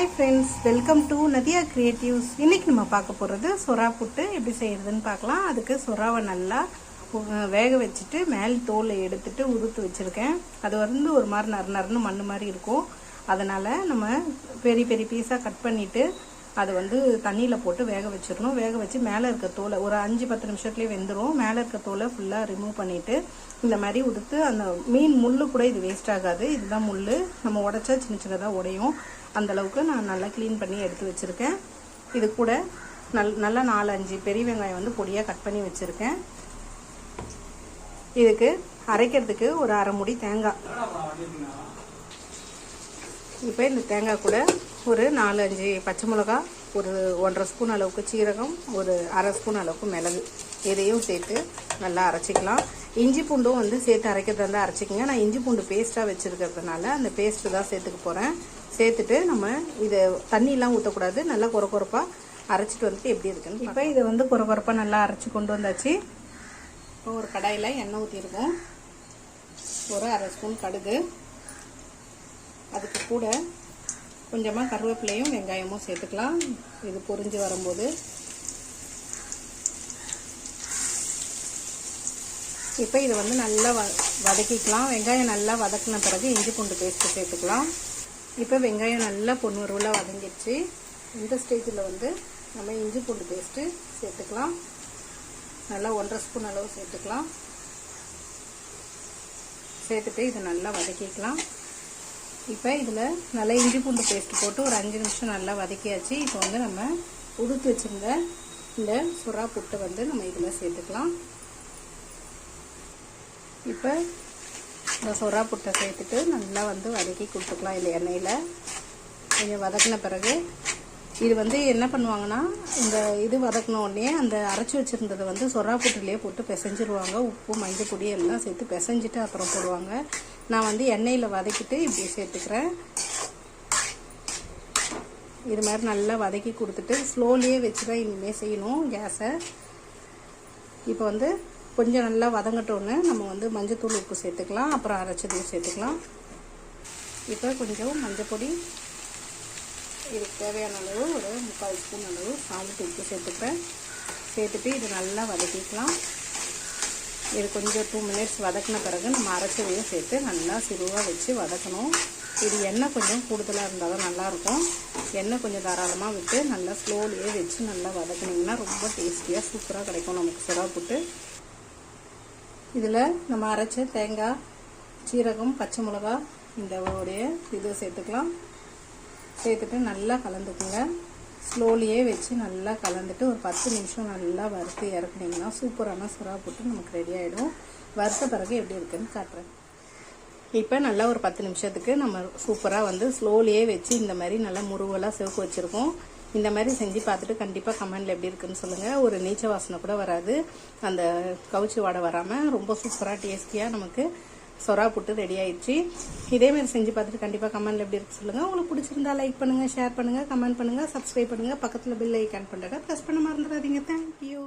Hi friends welcome to Nadiya creatives இன்னைக்கு நம்ம பார்க்க போகிறது சுறா புட்டு எப்படி செய்கிறதுன்னு பார்க்கலாம். அதுக்கு சுறாவை நல்லா வேக வச்சுட்டு மேல் தோலை எடுத்துட்டு உதுத்து வச்சுருக்கேன். அது வந்து ஒரு மாதிரி நறு நறுன்னு மண் மாதிரி இருக்கும். அதனால் நம்ம பெரிய பெரிய பீஸாக கட் பண்ணிவிட்டு அதை வந்து தண்ணியில் போட்டு வேக வச்சிடணும். வேக வச்சு மேலே இருக்க தோலை ஒரு அஞ்சு பத்து நிமிஷத்துலேயே வெந்துடும் மேலே இருக்க தோலை ஃபுல்லாக ரிமூவ் பண்ணிவிட்டு இந்த மாதிரி உடுத்து அந்த மீன் முள் கூட இது வேஸ்ட் ஆகாது. இதுதான் முள் நம்ம உடச்சா சின்ன சின்னதாக உடையும். அந்தளவுக்கு நான் நல்லா க்ளீன் பண்ணி எடுத்து வச்சுருக்கேன். இது கூட நல் நல்லா நாலு அஞ்சு பெரிய வெங்காயம் வந்து பொடியாக கட் பண்ணி வச்சுருக்கேன். இதுக்கு அரைக்கிறதுக்கு ஒரு அரை முடி தேங்காய். இப்போ இந்த தேங்காய் கூட ஒரு நாலு அஞ்சு பச்சை மிளகா ஒரு ஒன்றரை ஸ்பூன் அளவுக்கு சீரகம் ஒரு அரை ஸ்பூன் அளவுக்கு மிளகு. இதையும் சேர்த்து நல்லா அரைச்சிக்கலாம். இஞ்சி பூண்டும் வந்து சேர்த்து அரைக்கிறதா இருந்தால் அரைச்சிக்கங்க. நான் இஞ்சி பூண்டு பேஸ்ட்டாக வச்சுருக்கிறதுனால அந்த பேஸ்ட்டு தான் சேர்த்துக்க போகிறேன் சேர்த்துட்டு நம்ம இதை தண்ணியெலாம் ஊற்றக்கூடாது நல்லா குறை குறைப்பாக அரைச்சிட்டு வந்துட்டு எப்படி இருக்குன்னு இப்போ இதை வந்து குறை குறைப்பாக நல்லா அரைச்சி கொண்டு வந்தாச்சு. இப்போ ஒரு கடாயில் எண்ணெய் ஊற்றிருக்கோம் ஒரு அரை ஸ்பூன் கடுகு. அதுக்கு கூட கொஞ்சமாக கருவேப்பிலையும் வெங்காயமும் சேர்த்துக்கலாம். இது பொரிஞ்சு வரும்போது. இப்போ இதை வந்து நல்லா வ வதக்கிக்கலாம். வெங்காயம் நல்லா வதக்கின பிறகு இஞ்சி பூண்டு பேஸ்ட்டு சேர்த்துக்கலாம். இப்போ வெங்காயம் நல்லா பொண்ணுருவில் வதங்கிடுச்சு. இந்த ஸ்டேஜில் வந்து நம்ம இஞ்சி பூண்டு பேஸ்ட்டு சேர்த்துக்கலாம். நல்லா ஒன்றரை ஸ்பூன் அளவு சேர்த்துக்கலாம். சேர்த்துட்டு இதை நல்லா வதக்கிக்கலாம். இப்போ இதில் நல்லா இஞ்சி பூண்டு பேஸ்ட் போட்டு ஒரு அஞ்சு நிமிஷம் நல்லா வதக்கியாச்சு. இப்போ வந்து நம்ம உடுத்து வச்சுருந்த இந்த சுறா புட்டை வந்து நம்ம இதில் சேர்த்துக்கலாம். இப்போ இந்த சுறா புட்டை சேர்த்துட்டு நல்லா வந்து வதக்கி கொடுத்துக்கலாம் இந்த எண்ணெயில். கொஞ்சம் வதக்கின பிறகு இது வந்து என்ன பண்ணுவாங்கன்னா இந்த இது வதக்கின உடனே அந்த அரைச்சி வச்சுருந்ததை வந்து சொரா புட்டுலேயே போட்டு பிசைஞ்சிருவாங்க. உப்பு மஞ்சள் பொடி எல்லாம் சேர்த்து பிசைஞ்சிட்டு அப்புறம் போடுவாங்க. நான் வந்து எண்ணெயில் வதக்கிட்டு இப்படி சேர்த்துக்கிறேன். இது மாதிரி நல்லா வதக்கி கொடுத்துட்டு ஸ்லோலியே வச்சு தான் இனிமேல் செய்யணும் கேஸை. இப்போ வந்து கொஞ்சம் நல்லா வதங்கட்டோன்னு நம்ம வந்து மஞ்சத்தூள் உப்பு சேர்த்துக்கலாம். அப்புறம் அரைச்சதையும் சேர்த்துக்கலாம். இப்போ கொஞ்சம் மஞ்சள் பொடி இதுக்கு தேவையான அளவு ஒரு முக்கால் ஸ்பூன் அளவு சால்ட் உப்பு சேர்த்துப்பேன். சேர்த்துட்டு இது நல்லா வதக்கிக்கலாம். இது கொஞ்சம் டூ மினிட்ஸ் வதக்கின பிறகு நம்ம அரைச்சதையும் சேர்த்து நல்லா சிறுவாக வச்சு வதக்கணும். இது எண்ணெய் கொஞ்சம் கூடுதலாக இருந்தால் தான் நல்லாயிருக்கும். எண்ணெய் கொஞ்சம் தாராளமாக விட்டு நல்லா ஸ்லோலியே வச்சு நல்லா வதக்குனிங்கன்னா ரொம்ப டேஸ்டியாக சூப்பராக கிடைக்கும் நமக்கு சுறா புட்டு. இதில் நம்ம அரைச்ச தேங்காய் சீரகம் பச்சை மிளகா இந்த உடைய இது சேர்த்துக்கலாம். சேர்த்துட்டு நல்லா கலந்துக்குங்க. ஸ்லோலியே வச்சு நல்லா கலந்துட்டு ஒரு பத்து நிமிஷம் நல்லா வறுத்து இறக்குனீங்கன்னா சூப்பரான சுறா போட்டு நமக்கு ரெடி ஆகிடும் வறுத்த பிறகு எப்படி இருக்குதுன்னு காட்டுறேன். இப்போ நல்லா ஒரு பத்து நிமிஷத்துக்கு நம்ம சூப்பராக வந்து ஸ்லோலியே வச்சு இந்த மாதிரி நல்லா முருவலாக சிவப்பு வச்சுருக்கோம். இந்த மாதிரி செஞ்சு பார்த்துட்டு கண்டிப்பாக கமெண்டில் எப்படி இருக்குன்னு சொல்லுங்கள் ஒரு நீச்ச வாசனை கூட வராது. அந்த கவுச்சி வாடை வராமல் ரொம்ப சூப்பராக டேஸ்டியாக நமக்கு சொரா புட்டு ரெடி ஆயிடுச்சு. இதே மாதிரி செஞ்சு பார்த்துட்டு கண்டிப்பாக கமெண்ட்ல எப்படி இருக்கு சொல்லுங்கள் உங்களுக்கு பிடிச்சிருந்தா லைக் பண்ணுங்கள் ஷேர் பண்ணுங்கள் கமெண்ட் பண்ணுங்கள் சப்ஸ்கிரைப் பண்ணுங்கள் பக்கத்தில் பில் ஐக்கான் பண்ணுறத ப்ரெஸ் பண்ண மறந்துடாதீங்க. தேங்க்யூ